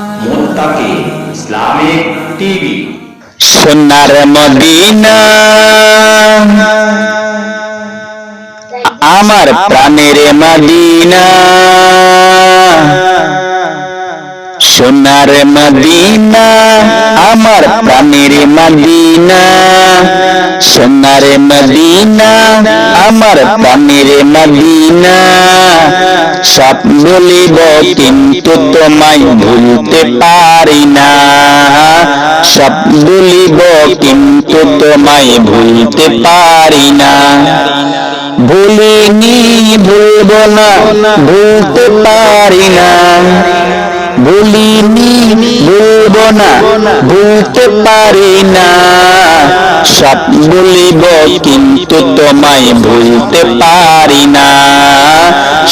মোত্তাকি Islamic TV. সোনার Medina. আমার প্রাণের মদিনা। সোনার মদিনা আমার প্রাণের মদিনা। সোনার মদিনা, আমার প্রাণের মদিনা। সব বলিব কিন্তু তোমায় ভুলতে পারি না। সব বলিব কিন্তু তোমায় ভুলতে পারি না। ভুলিনি, ভুলব না, ভুলতে পারি না। ভুলিনি ভুলব না ভুলতে পারি না। সব বলিব কিন্তু তোমায় ভুলতে পারি না।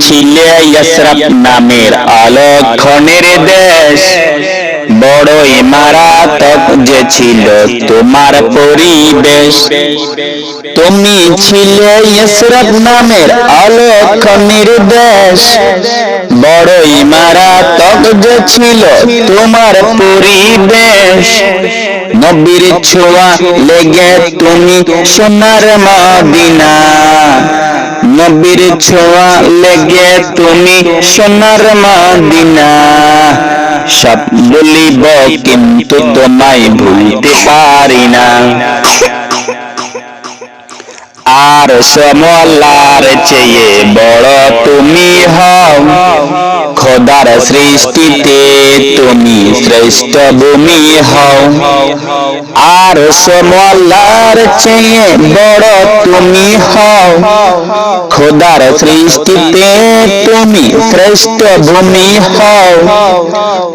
ছিলে ইসরাফ নামের অলক্ষণের দেশ। বড় ইমারাতক যে ছিল তোমার পরিবেশ। তুমি ছিলে ইসরাফ নামের অলক্ষণের দেশ। বড় ইমারাতক যে ছিল তোমার পরিবেশ। নবীর ছোঁয়া লেগে তুমি সোনার মদিনা। নবীর ছোঁয়া লেগে তুমি সোনার মদিনা। সব বলিব কিন্তু তোমায় ভুলতে পারি না। আর সমলার চেয়ে বড় তুমি হও। খোদার সৃষ্টিতে তুমি শ্রেষ্ঠ ভূমি হও। আর সমলার চেয়ে বড় তুমি হও। খোদার সৃষ্টিতে তুমি শ্রেষ্ঠ ভূমি হও।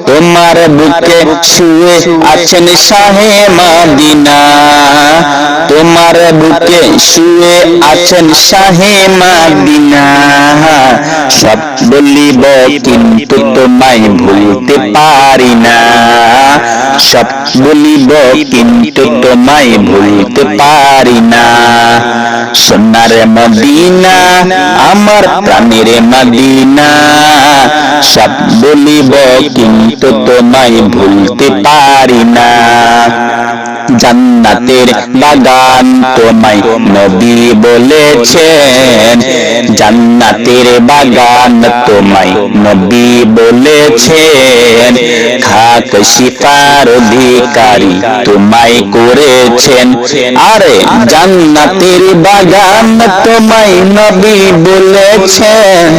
তোমার বুকে শুয়ে আছেন শাহে মাদিনা। তোমার বুকে শুয়ে আছেন শাহে মাদিনা। সব বলিব কিন্তু তোমায় ভুলতে পারি না। সব বলিব কিন্তু তোমায় ভুলতে পারি মদিনা, আমার প্রাণের মদিনা। সব বলিব কিন্তু তোমায় ভুলতে পারি না। জান্নাতের বাগান তোমায় নবী বলেছেন জান্নাতের বাগান তোমায় নবী বলেছেন, খাক শিফার অধিকারী তোমায় করেছেন। আরে জান্নাতের বাগান তোমায় নবী বলেছেন,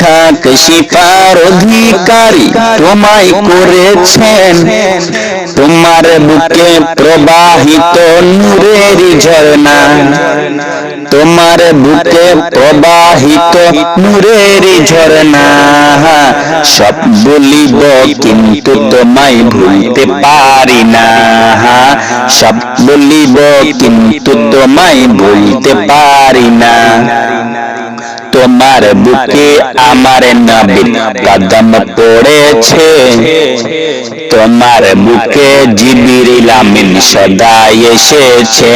খাক শিফার অধিকারী তোমায় করেছেন। তোমার বুকে প্রবাহিত নূরের ঝর্ণা তোমার বুকে প্রবাহিত নূরের ঝরনা সব বলিব, কিন্তু তোমায় ভুলতে পারি না। সব বলিব, কিন্তু তোমায় ভুলতে পারি না। তোমার বুকে আমার নবীর কদম পড়েছে। তোমার বুকে জিবিরিল আমিন সদাই এসেছে।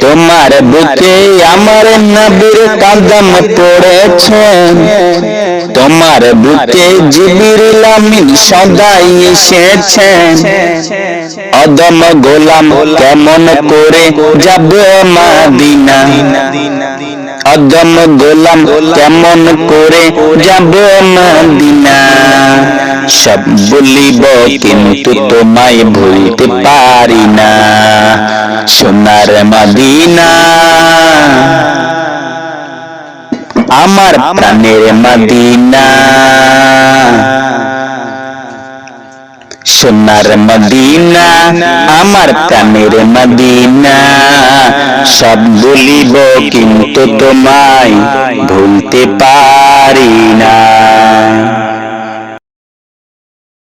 তোমার বুকে আমার নবীর কদম পড়েছে। তোমার বুকে জিবিরিল আমিন সদাই এসেছে। অদম গোলাম কেমন করে যাবে মাদিনা? অদম গোলাম কেমন করে যাব মদিনা? সব বলিব, কিন্তু তোমায় ভুলতে পারি না। সোনার মদিনা। আমার প্রাণের মদিনা। সোনার মদিনা, আমার প্রাণের মদিনা। সব বলিব কিন্তু তোমায় ভুলতে পারি না।